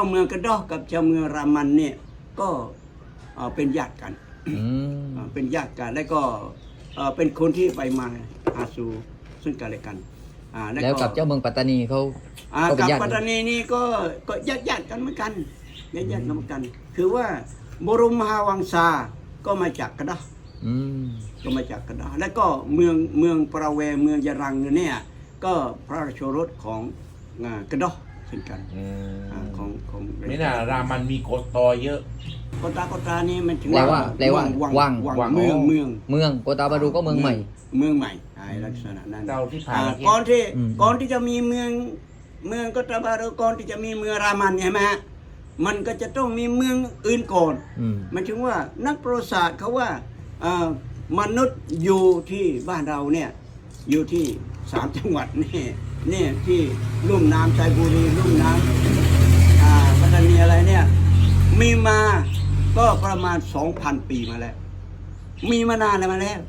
าเมืองกระดอกกับเจ้าเมืองรามันเนี่ยก็เอ่อเป็นญาติกันอืมเอ่อเป็นญาติกันแล้วก็เอ่อเป็นคนที่ไปมาหาสู่ซึ่งกันและกันอ่าแล้วกับเจ้าเมืองปัตตานีเขาอ่าก็เป็กับนญาติปัตตานีนี่ก็ก็ญาติญาติกันเหมือนกันญาติญาติกันเหมือนกัน คือว่าบรมมหาวังซาก็มาจากกระดอกอืมก็มาจากกระดาษแล้วก็เมืองเมืองปราเวเมืองยะรังเนี่ย ก็พระราชโอรสของอ่ากระดอ เช่นกันอืมอ่าของของไม่น่ารามันมีโกตอเยอะกตากตานี่มันถึงแปลว่าแปลว่าวัง วังวังวังเมืองอ๋อเมือง เมืองโกตาบารูก็เมืองใหม่ เมืองใหม่ไอ้ลักษณะนั้นเราที่ผ่านอ่ามาก่อนที่อืม ก่อนที่จะมีเมือง เมืองกตาบารุก่อนที่จะมีเมืองรามันใช่ไหมฮะมันก็จะต้องมีเมืองอื่นก่อน อืมหมันถึงว่านักประวัติศาสตร์เขาว่าเอ่อมนุษย์อยู่ที่บ้านเราเนี่ยอยู่ที่สามจังหวัดนี่ เนี่ยที่ลุ่มน้ำชายบุรีลุ่มน้ำอ่าปัตตานีอะไรเนี่ย มีมาก็ประมาณ2,000ปีมาแล้ว มีมานานแล้วมาแล้ว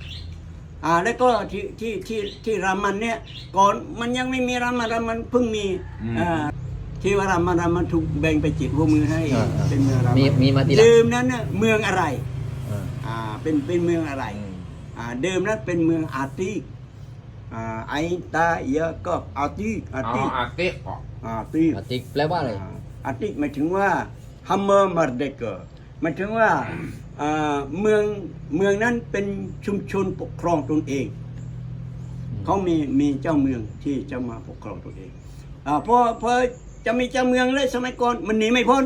อ่าแล้วก็ที่ที่ที่ที่รามันเนี่ย ก่อนมันยังไม่มีรามันรามันเพิ่งมีอ่าที่ว่ารามันรามันถูกแบ่งไปจิตหัวมือให้อ่าอ่าเป็นเมืองรามันมีมีมาทีหลังเดิมนั้นน่ะเมืองอะไรอ่าอ่าเป็นเป็นเมืองอะไรอืมอ่าเดิมนั้นเป็นเมืองอาร์ติกอ่า ไอตาเยอะก็อาร์ติกอาร์อ๋อติกอาเตะอ๋ออาร์ติกอาติกแปลว่าอะไรอ่าอาร์ติกหมายถึงว่าฮัมเมอร์มาร์เดเกอร์หมายถึงว่าอ่าเมืองเมืองนั้นเป็นชุมชนปกครองตนเองเขามีมีเจ้าเมืองที่จะมาปกครองตัวเองอ่าพอพอจะมีเจ้าเมืองเลยสมัยก่อนมันหนีไม่พ้น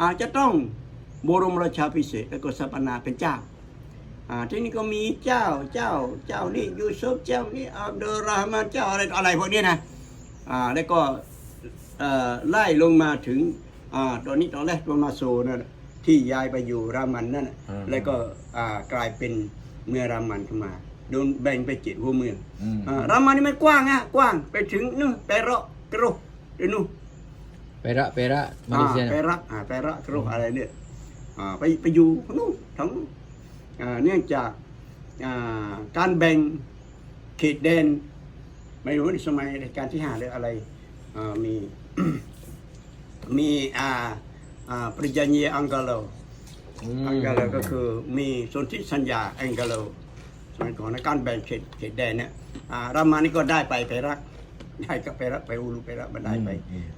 อาจจะต้องบรมราชาพิเศษกแล้วก็สถาปนาเป็นเจ้า อ่าที่นี่ก็มีเจ้าเจ้าเจ้านี่ยูซุฟเจ้านี่อับดุลร ahman มานเจ้าอะไรต่ออะไรพวกนี้นะอ่าแล้วก็เอ่อไล่ลงมาถึงอ่าตอนนี้ตอนแรกตัวมาโซนั่นน่ะที่ย้ายไปอยู่รามันนั่นน่ะแล้วก็อ่ากลายเป็นเมืองรามันขึ้นมาโดนแบ่งไปเจ็ดหัวเมืองอืมอ่ารามันนี่มันกว้างอะกว้างไปถึงนู่นเปโรกรุเดี๋ยวนู่นเประเประมาเลเซียอ่าเปรักอ่าเปรักกรุอะไรเนี่ยอ่าไปไปอยู่นู่นทั้งอ่า เนื่องจากอ่าการแบ่งเขตแดนไม่รู้ในสมัยรัชกาลที่ห้าหรืออะไรอ่ามีมีอ่าอ่าปริญญาเนียอังกาโลอังกาโลก็คือมีสนธิสัญญาอังกาโลสมัยก่อนในการแบ่งเขตเขตแดนเนี่ยอ่ารามานี่ก็ได้ไปไปรักได้ก็ไปรักไปฮูลูไปรักบันไดไป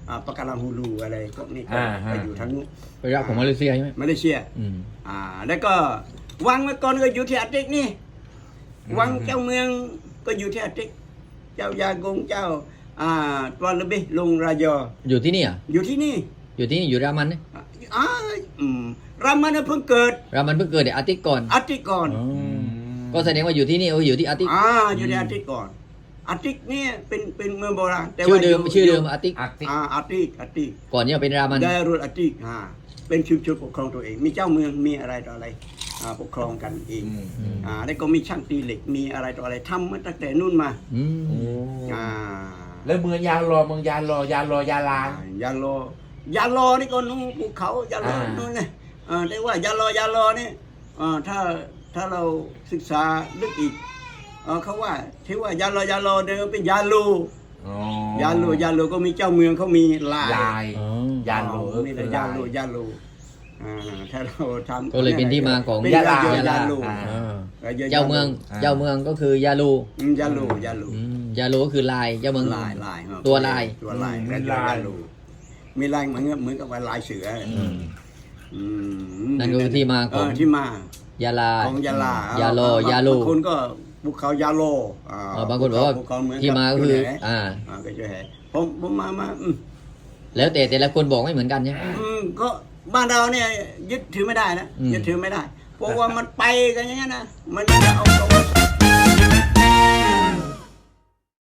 อ่าปะการังฮูลูอะไรพวกนี้ก็อ่าฮะไปอยู่ทางนู้นเประของมาเลเซียใช่ไหมมาเลเซียอืมอ่าแล้วก็ วังเมื่อก่อนก็อยู่ที่อาติกนี่ วังเจ้าเมืองก็อยู่ที่อาติกเจ้ายากงเจ้า อ่าตัวระเบลงรายอ อยู่ที่นี่อะอยู่ที่นี่อยู่ที่นี่อยู่รามันเนี่ยอ่าอืมรามันน่ะเพิ่งเกิดรามันเพิ่งเกิดในอาติกก่อนอาติกก่อนอ๋อก็แสดงว่าอยู่ที่นี่เอออยู่ที่อาติกอ่าอยู่ในอาติกก่อนอาติกเนี่ยเป็นเป็นเมืองโบราณแต่ชื่อว่าเดิมยู่ชื่อเดิมอาติกอาติอ่าอาติกอาติกก่อนเนี่ยเป็นรามัน ไดรุลอาติกอ่าเป็นชุมชนปกครองตัวเอง มีเจ้าเมืองมีอะไรต่ออะไรอ่า ปกครองกันเองอืมอืมอ่าแล้วก็มีช่างตีเหล็กมีอะไรต่ออะไรทำมาตั้งแต่นู่นมาอืมโอ้อ่าแล้วเมืองยาลอเมืองยาลอยาลอยาลายาโลยาโลนี่ก็นู่นภูเขายาโลอ่านู่นนะอ่าแต่ว่ายาโลยาโลนี่อ่าถ้าถ้าเราศึกษาลึกอีกเอ่อเขาว่าที่ว่ายาโลยาโลเดิมเป็นยาลูอ๋อยาโลยาโลก็มีเจ้าเมืองเขามีลายลายอ๋อยาโลเออมีเป็แต่นยาลายโลยาโล อ่าถ้าเราทำก็เลยเป็นที่มาของเป็นยาลา ยาโลยาโลอ่า อ่าเจ้าเมืองอ่า เจ้าเมืองก็คือยาลูอืมยาโลยาโลอืมยาลูก็คือลายเจ้าเมือง ลายลายครับตัวลาย ตัวลายอืมแล้วมีลาย ยาโลมีลายเหมือนกับเหมือนกับว่าลายเสือออืม อืมนั่นก็คือที่มาของเที่มา ยาลา ของยาลายาโลบงยาโลบางคนก็ภูเขายาโลอ่าเออบางคนบอกว่าภูเขเหอนที่มาก็คือแหอ่า อ่าก็จะแห่ผมผมมามาอืมแล้วแต่แต่ละคนบอกไม่เหมือนกันใช่ไหม อืมก็ บ้านเราเนี่ยยึดถือไม่ได้นะอืมยึดถือไม่ได้ เพราะว่ามันไปกันอย่างนี้ยนะมันจะเอาตรง